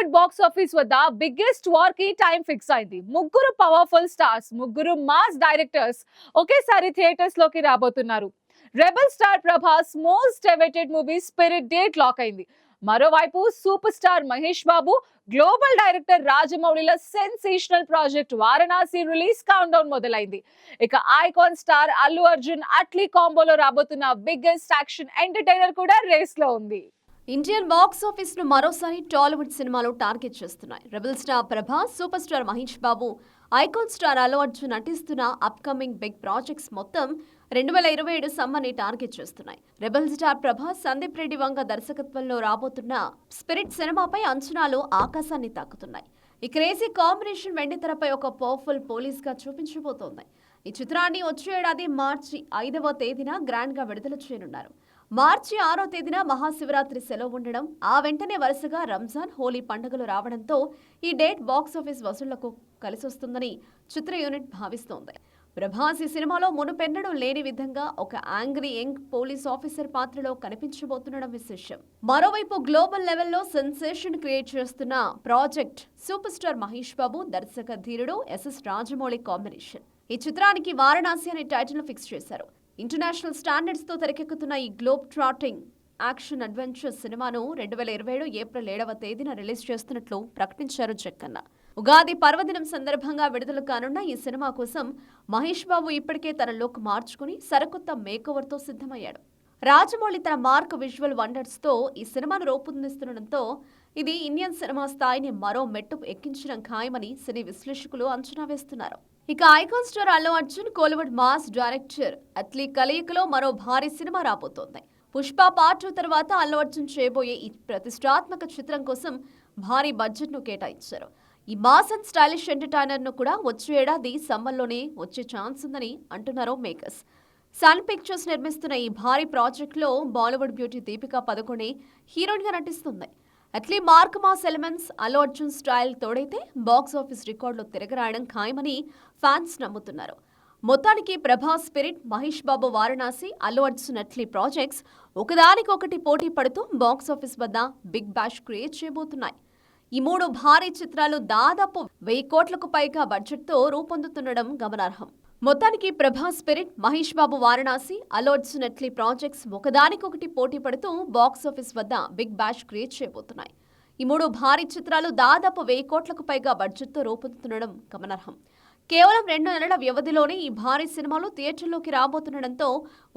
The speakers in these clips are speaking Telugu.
టాలీవుడ్ బాక్స్ ఆఫీస్ వద్ద బిగ్గెస్ట్ వార్కి టైం ఫిక్స్ అయింది. ముగ్గురు పవర్ఫుల్ స్టార్స్ ముగ్గురు మాస్ డైరెక్టర్స్ ఒకేసారి థియేటర్స్లోకి రాబోతున్నారు. Rebel star Prabhas most awaited movie Spirit date lock అయింది. మరోవైపు super star Mahesh Babu global director రాజమౌళిల sensational project Varanasi release count down మొదలైంది. ఇక ఐకాన్ స్టార్ అల్లు అర్జున్ అట్లీ కాంబోలో రాబోతున్న బిగ్గెస్ట్ యాక్షన్ ఎంటర్టైనర్ కూడా రేస్లో ఉంది. ఇండియన్ బాక్స్ ఆఫీస్ను మరోసారి టాలీవుడ్ సినిమాలు టార్గెట్ చేస్తున్నాయి. Rebel star Prabhas super star Mahesh Babu icon star Allu Arjun నటిస్తున్న అప్కమింగ్ బిగ్ ప్రాజెక్ట్స్ మొత్తం రెండు వేల ఇరవై ఏడు సమ్మర్ని టార్గెట్ చేస్తున్నాయి. రెబల్ స్టార్ ప్రభాస్ సందీప్ రెడ్డి వంగ దర్శకత్వంలో రాబోతున్న స్పిరిట్ సినిమాపై అంచనాలు ఆకాశాన్ని తాకుతున్నాయి. ఈ క్రేజీ కాంబినేషన్ వెండితెరపై ఒక పవర్ఫుల్ పోలీస్గా చూపించబోతోంది. ఈ చిత్రాన్ని వచ్చే ఏడాది మార్చి ఐదవ తేదీన గ్రాండ్గా విడుదల చేయనున్నారు. మార్చి ఆరో తేదీన మహాశివరాత్రి సెలవు ఉండడం ఆ వెంటనే వరుసగా రంజాన్ హోలీ పండుగలు రావడంతో ఈ డేట్ బాక్స్ ఆఫీస్ వసూళ్ళకు కలిసొస్తుందని చిత్ర యూనిట్ భావిస్తోంది. ప్రభాస్ ఈ సినిమాలో మునుపెన్నడూ లేని విధంగా ఒక యాంగ్రీ యంగ్ పోలీస్ ఆఫీసర్ పాత్రలో కనిపించబోతుండడం విశేషం. మరోవైపు గ్లోబల్ లెవెల్లో సెన్సేషన్ క్రియేట్ చేస్తున్న project super star Mahesh Babu దర్శక ధీరుడు ఎస్ఎస్ రాజమౌళి కాంబినేషన్. ఈ చిత్రానికి వారణాసి అనే టైటిల్ ఫిక్స్ చేశారు. ఇంటర్నేషనల్ స్టాండర్డ్స్తో తెరకెక్కుతున్న ఈ గ్లోబ్ ట్రాటింగ్ యాక్షన్ అడ్వెంచర్ సినిమాను రెండు వేల ఇరవై ఏడు ఏప్రిల్ ఏడవ తేదీన రిలీజ్ చేస్తున్నట్లు ప్రకటించారు జక్కన్న. ఉగాది పర్వదినం సందర్భంగా విడుదల కానున్న ఈ సినిమా కోసం మహేష్ బాబు ఇప్పటికే తన లుక్ మార్చుకుని సరికొత్త మేకోవర్తో సిద్ధమయ్యాడు. రాజమౌళి తన మార్క్ విజువల్ వండర్స్తో ఈ సినిమాను రూపొందిస్తుండటంతో ఇది ఇండియన్ సినిమా స్థాయిని మరో మెట్టు ఎక్కించడం ఖాయమని సినీ విశ్లేషకులు అంచనా వేస్తున్నారు. ఇక icon star Allu Arjun Kollywood mass director Atlee కలయికలో మరో భారీ సినిమా రాబోతోంది. పుష్ప పార్ట్ టూ తర్వాత అల్లు అర్జున్ చేయబోయే ఈ ప్రతిష్టాత్మక చిత్రం కోసం భారీ బడ్జెట్ను కేటాయించారు. ఈ మాస్ అండ్ స్టైలిష్ ఎంటర్టైనర్ను కూడా వచ్చే ఏడాది సమ్మర్లోనే వచ్చే ఛాన్స్ ఉందని అంటున్నారు మేకర్స్. సన్ పిక్చర్స్ నిర్మిస్తున్న ఈ భారీ ప్రాజెక్టులో బాలీవుడ్ బ్యూటీ దీపికా పదకొండే హీరోయిన్గా నటిస్తుంది. Atlee mark mass elements Allu Arjun style తోడైతే బాక్స్ ఆఫీస్ రికార్డులో తిరగరాయడం ఖాయమని ఫ్యాన్స్ నమ్ముతున్నారు. మొత్తానికి ప్రభాస్ స్పిరిట్ మహేష్ బాబు వారణాసి అల్లు అర్జున్ అట్లీ ప్రాజెక్ట్స్ ఒకదానికొకటి పోటీ పడుతూ బాక్స్ ఆఫీస్ వద్ద బిగ్ బ్యాష్ క్రియేట్ చేయబోతున్నాయి. ఈ మూడు భారీ చిత్రాలు దాదాపు వెయ్యి కోట్లకు పైగా బడ్జెట్తో రూపొందుతుండడం గమనార్హం. మొత్తానికి ప్రభాస్ స్పిరిట్ మహేష్ బాబు వారణాసి అలోడ్స్ నెట్లీ ప్రాజెక్ట్స్ ఒకదానికొకటి పోటీ పడుతూ బాక్స్ ఆఫీస్ వద్ద బిగ్ బ్యాష్ క్రియేట్ చేయబోతున్నాయి. ఈ మూడు భారీ చిత్రాలు దాదాపు వెయ్యి కోట్లకు పైగా బడ్జెట్తో రూపొందుతుండడం గమనార్హం. కేవలం రెండు నెలల వ్యవధిలోనే ఈ భారీ సినిమాలు థియేటర్లోకి రాబోతుండడంతో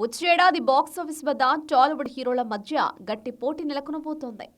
వచ్చేడాది బాక్స్ ఆఫీస్ వద్ద టాలీవుడ్ హీరోల మధ్య గట్టి పోటీ నెలకొనబోతోంది.